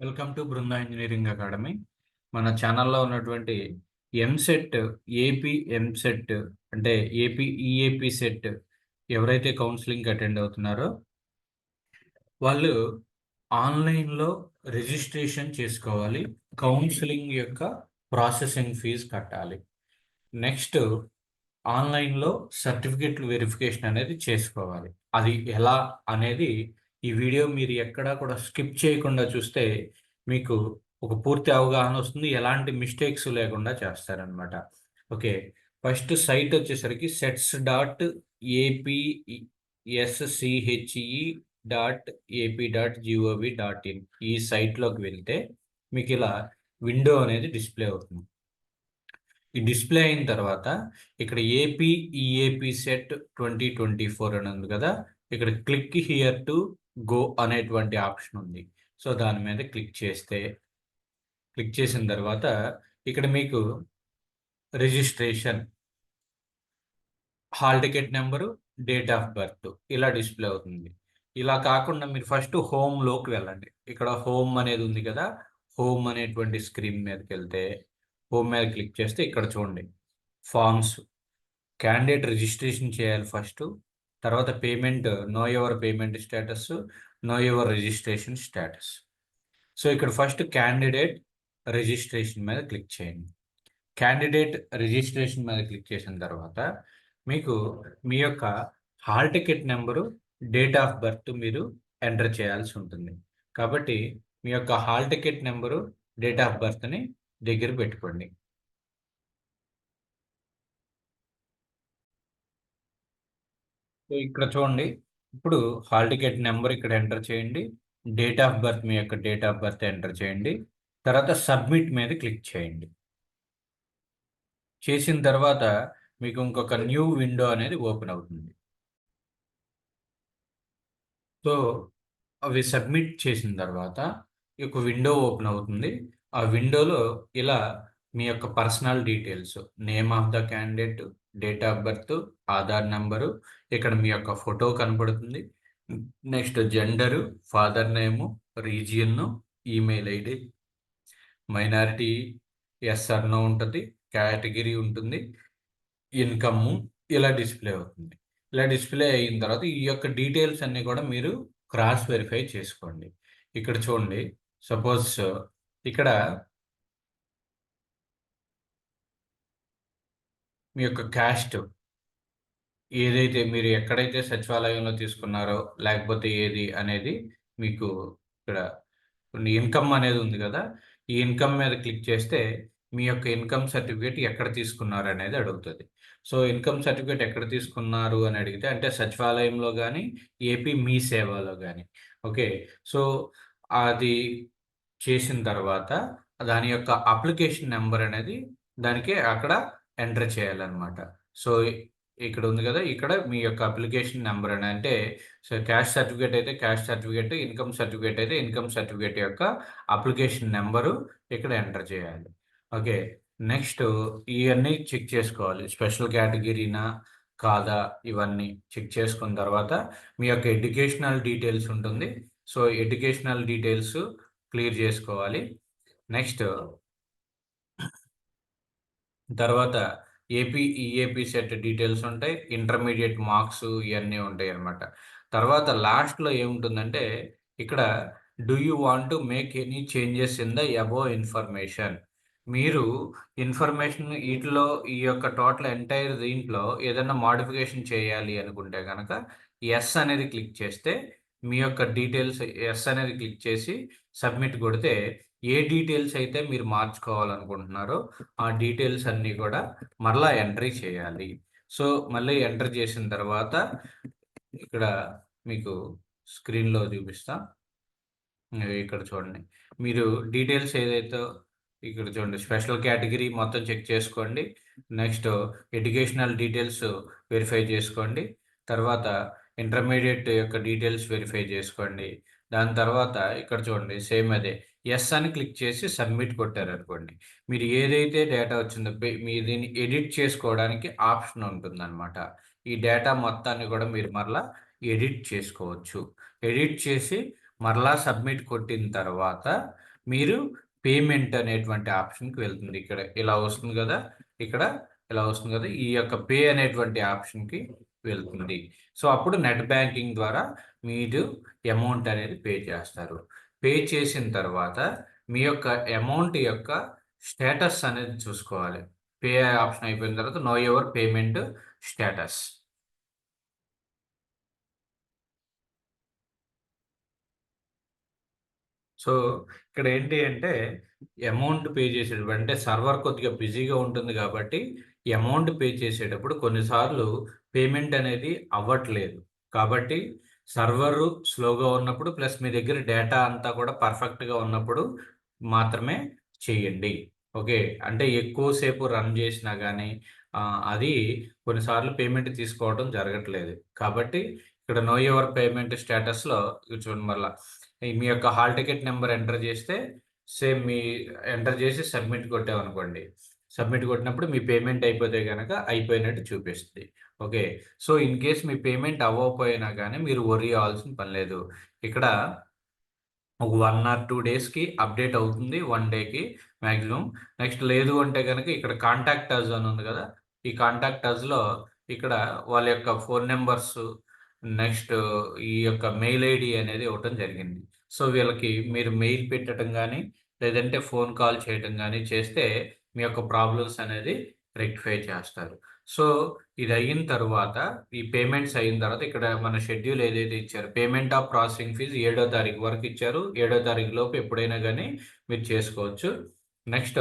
Welcome to Brinda engineering academy. మన ఛానల్లో ఉన్నటువంటి ఎంసెట్ ఏపీ ఎంసెట్ అంటే ఏపీ ఈఏపీ సెట్ ఎవరైతే కౌన్సిలింగ్ అటెండ్ అవుతున్నారో వాళ్ళు ఆన్లైన్లో రిజిస్ట్రేషన్ చేసుకోవాలి కౌన్సిలింగ్ యొక్క ప్రాసెసింగ్ ఫీజు కట్టాలి. నెక్స్ట్ ఆన్లైన్లో సర్టిఫికెట్లు వెరిఫికేషన్ అనేది చేసుకోవాలి. అది ఎలా అనేది ఈ వీడియో మీరు ఎక్కడా కూడా స్కిప్ చేయకుండా చూస్తే మీకు ఒక పూర్తి అవగాహన వస్తుంది. ఎలాంటి మిస్టేక్స్ లేకుండా చేస్తారనమాట ఓకే. ఫస్ట్ సైట్ వచ్చేసరికి sets dot APSCHE dot AP dot gov dot in ఈ సైట్లోకి వెళ్తే మీకు ఇలా విండో అనేది డిస్ప్లే అవుతుంది. ఈ డిస్ప్లే అయిన తర్వాత ఇక్కడ AP EAP CET twenty twenty four అని ఉంది కదా. ఇక్కడ క్లిక్ హియర్ టు గో అనేటువంటి ఆప్షన్ ఉంది. సో దాని మీద క్లిక్ చేస్తే క్లిక్ చేసిన తర్వాత ఇక్కడ మీకు registration hall ticket number date of birth ఇలా డిస్ప్లే అవుతుంది. ఇలా కాకుండా మీరు ఫస్ట్ హోమ్లోకి వెళ్ళండి. ఇక్కడ హోమ్ అనేది ఉంది కదా హోమ్ అనేటువంటి స్క్రీన్ మీదకి వెళ్తే హోమ్ మీద క్లిక్ చేస్తే ఇక్కడ చూడండి. ఫామ్స్ క్యాండిడేట్ రిజిస్ట్రేషన్ చేయాలి ఫస్ట్. తర్వాత payment know your payment status know your registration status so ఇక్కడ ఫస్ట్ క్యాండిడేట్ రిజిస్ట్రేషన్ మీద క్లిక్ చేయండి. క్యాండిడేట్ రిజిస్ట్రేషన్ మీద క్లిక్ చేసిన తర్వాత మీకు మీ యొక్క hall ticket number date of birth మీరు ఎంటర్ చేయాల్సి ఉంటుంది. కాబట్టి మీ యొక్క hall ticket number date of బర్త్ని దగ్గర పెట్టుకోండి. సో ఇక్కడ చూడండి. ఇప్పుడు హాల్ టికెట్ నెంబర్ ఇక్కడ ఎంటర్ చేయండి. డేట్ ఆఫ్ బర్త్ మీ యొక్క డేట్ ఆఫ్ బర్త్ ఎంటర్ చేయండి. తర్వాత సబ్మిట్ మీద క్లిక్ చేయండి. చేసిన తర్వాత మీకు ఇంకొక న్యూ విండో అనేది ఓపెన్ అవుతుంది. సో అవి సబ్మిట్ చేసిన తర్వాత ఈ యొక్క విండో ఓపెన్ అవుతుంది. ఆ విండోలో ఇలా మీ యొక్క personal details name of the candidate date of birth Aadhaar number ఇక్కడ మీ యొక్క ఫోటో కనబడుతుంది. Next gender father name region email ID. Minority ఎస్ఆర్నో ఉంటుంది కేటగిరీ ఉంటుంది ఇన్కమ్ ఇలా డిస్ప్లే అవుతుంది. ఇలా డిస్ప్లే అయిన తర్వాత ఈ యొక్క డీటెయిల్స్ అన్నీ కూడా మీరు క్రాస్ వెరిఫై చేసుకోండి. ఇక్కడ చూడండి సపోజ్ ఇక్కడ మీ యొక్క క్యాస్ట్ ఏదైతే మీరు ఎక్కడైతే సచివాలయంలో తీసుకున్నారో లేకపోతే ఏది అనేది మీకు ఇక్కడ ఇన్కమ్ అనేది ఉంది కదా ఈ ఇన్కమ్ మీద క్లిక్ చేస్తే మీ యొక్క ఇన్కమ్ సర్టిఫికేట్ ఎక్కడ తీసుకున్నారు అనేది అడుగుతుంది. సో ఇన్కమ్ సర్టిఫికేట్ ఎక్కడ తీసుకున్నారు అని అడిగితే అంటే సచివాలయంలో కానీ ఏపీ మీ సేవలో కానీ ఓకే? సో అది చేసిన తర్వాత దాని యొక్క అప్లికేషన్ నెంబర్ అనేది దానికి అక్కడ ఎంటర్ చేయాలన్నమాట. సో ఇక్కడ ఉంది కదా ఇక్కడ మీ యొక్క అప్లికేషన్ నెంబర్ అని అంటే సో క్యాష్ సర్టిఫికేట్ అయితే క్యాష్ సర్టిఫికేట్ ఇన్కమ్ సర్టిఫికేట్ అయితే ఇన్కమ్ సర్టిఫికేట్ యొక్క అప్లికేషన్ నెంబరు ఇక్కడ ఎంటర్ చేయాలి. ఓకే నెక్స్ట్ ఇవన్నీ చెక్ చేసుకోవాలి. స్పెషల్ కేటగిరీనా కాదా ఇవన్నీ చెక్ చేసుకున్న తర్వాత మీ యొక్క ఎడ్యుకేషనల్ డీటెయిల్స్ ఉంటుంది. సో ఎడ్యుకేషనల్ డీటెయిల్స్ క్లియర్ చేసుకోవాలి. నెక్స్ట్ తర్వాత ఏపీ ఈఏపీ సెట్ డీటెయిల్స్ ఉంటాయి ఇంటర్మీడియట్ మార్క్స్ ఇవన్నీ ఉంటాయి అన్నమాట. తర్వాత లాస్ట్లో ఏముంటుందంటే ఇక్కడ do you want to make any changes in the above information మీరు ఇన్ఫర్మేషన్ వీటిలో ఈ యొక్క టోటల్ ఎంటైర్ దీంట్లో ఏదైనా మాడిఫికేషన్ చేయాలి అనుకుంటే కనుక ఎస్ అనేది క్లిక్ చేస్తే మీ యొక్క డీటెయిల్స్ ఎస్ అనేది క్లిక్ చేసి సబ్మిట్ కొడితే ఏ డీటెయిల్స్ అయితే మీరు మార్చుకోవాలనుకుంటున్నారో ఆ డీటెయిల్స్ అన్నీ కూడా మరలా ఎంట్రీ చేయాలి. సో మళ్ళీ ఎంటర్ చేసిన తర్వాత ఇక్కడ మీకు స్క్రీన్లో చూపిస్తా. ఇక్కడ చూడండి. మీరు డీటెయిల్స్ ఏదైతే ఇక్కడ చూడండి స్పెషల్ కేటగిరీ మొత్తం చెక్ చేసుకోండి. నెక్స్ట్ ఎడ్యుకేషనల్ డీటెయిల్స్ వెరిఫై చేసుకోండి. తర్వాత ఇంటర్మీడియట్ యొక్క డీటెయిల్స్ వెరిఫై చేసుకోండి. దాని తర్వాత ఇక్కడ చూడండి సేమ్ అదే. ఎస్ అని క్లిక్ చేసి సబ్మిట్ కొట్టారనుకోండి మీరు ఏదైతే డేటా వచ్చిందో మీ దీన్ని ఎడిట్ చేసుకోవడానికి ఆప్షన్ ఉంటుందన్నమాట. ఈ డేటా మొత్తాన్ని కూడా మీరు మరలా ఎడిట్ చేసుకోవచ్చు. ఎడిట్ చేసి మరలా సబ్మిట్ కొట్టిన తర్వాత మీరు పేమెంట్ అనేటువంటి ఆప్షన్కి వెళ్తుంది. ఇక్కడ ఇలా వస్తుంది కదా ఇక్కడ ఇలా వస్తుంది కదా ఈ యొక్క పే అనేటువంటి ఆప్షన్కి వెళ్తుంది. సో అప్పుడు నెట్ బ్యాంకింగ్ ద్వారా మీరు అమౌంట్ అనేది పే చేస్తారు. పే చేసిన తర్వాత మీ యొక్క అమౌంట్ యొక్క స్టేటస్ అనేది చూసుకోవాలి. పే ఆప్షన్ అయిపోయిన తర్వాత know your payment status so ఇక్కడ ఏంటి అంటే అమౌంట్ పే చేసేటప్పుడు అంటే సర్వర్ కొద్దిగా బిజీగా ఉంటుంది కాబట్టి అమౌంట్ పే చేసేటప్పుడు కొన్నిసార్లు పేమెంట్ అనేది అవ్వట్లేదు. కాబట్టి సర్వరు స్లోగా ఉన్నప్పుడు ప్లస్ మీ దగ్గర డేటా అంతా కూడా పర్ఫెక్ట్గా ఉన్నప్పుడు మాత్రమే చేయండి. ఓకే? అంటే ఎక్కువసేపు రన్ చేసినా కానీ అది కొన్నిసార్లు పేమెంట్ తీసుకోవడం జరగట్లేదు. కాబట్టి ఇక్కడ నో యువర్ పేమెంట్ స్టేటస్లో చూడండి మళ్ళీ మీ యొక్క హాల్ టికెట్ నెంబర్ ఎంటర్ చేస్తే సేమ్ మీ ఎంటర్ చేసి సబ్మిట్ కొట్టామనుకోండి. సబ్మిట్ కొట్టినప్పుడు మీ పేమెంట్ అయిపోతే కనుక అయిపోయినట్టు చూపిస్తుంది. ఓకే. సో ఇన్ కేస్ మీ పేమెంట్ అవ్వకపోయినా కానీ మీరు వరి అవ్వాల్సిన పని లేదు. ఇక్కడ ఒక వన్ ఆర్ టూ డేస్కి అప్డేట్ అవుతుంది వన్ డేకి మ్యాక్సిమం నెక్స్ట్ లేదు అంటే కనుక ఇక్కడ కాంటాక్ట్ అజ్ అని ఉంది కదా ఈ కాంటాక్ట్ అజ్లో ఇక్కడ వాళ్ళ యొక్క ఫోన్ నెంబర్స్ నెక్స్ట్ ఈ యొక్క మెయిల్ ఐడి అనేది ఇవ్వటం జరిగింది. సో వీళ్ళకి మీరు మెయిల్ పెట్టడం కానీ లేదంటే ఫోన్ కాల్ చేయడం కానీ చేస్తే మీ యొక్క ప్రాబ్లమ్స్ అనేది రెక్టిఫై చేస్తారు. సో ఇది అయిన తర్వాత ఈ పేమెంట్స్ అయిన తర్వాత ఇక్కడ మన షెడ్యూల్ ఏదైతే ఇచ్చారు పేమెంట్ ఆఫ్ ప్రాసెసింగ్ ఫీజు ఏడో తారీఖు వరకు ఇచ్చారు. ఏడో తారీఖు లోపు ఎప్పుడైనా కానీ మీరు చేసుకోవచ్చు. నెక్స్ట్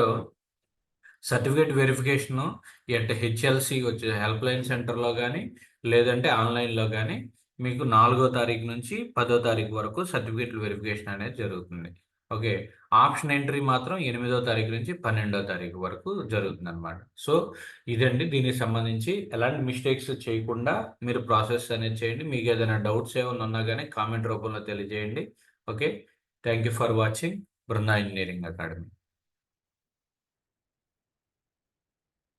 సర్టిఫికేట్ వెరిఫికేషను అంటే హెచ్ఎల్సి వచ్చే హెల్ప్ లైన్ సెంటర్లో కానీ లేదంటే ఆన్లైన్లో కానీ మీకు నాలుగో తారీఖు నుంచి పదో తారీఖు వరకు సర్టిఫికేట్ వెరిఫికేషన్ అనేది జరుగుతుంది. ఓకే. ఆప్షన్ ఎంట్రీ మాత్రం ఎనిమిదో తారీఖు నుంచి పన్నెండో తారీఖు వరకు జరుగుతుంది అనమాట సో ఇదండి. దీనికి సంబంధించి ఎలాంటి మిస్టేక్స్ చేయకుండా మీరు ప్రాసెస్ అనేది చేయండి. మీకు ఏదైనా డౌట్స్ ఏమైనా ఉన్నా కానీ కామెంట్ రూపంలో తెలియజేయండి. Okay. Thank you for watching Brinda engineering academy.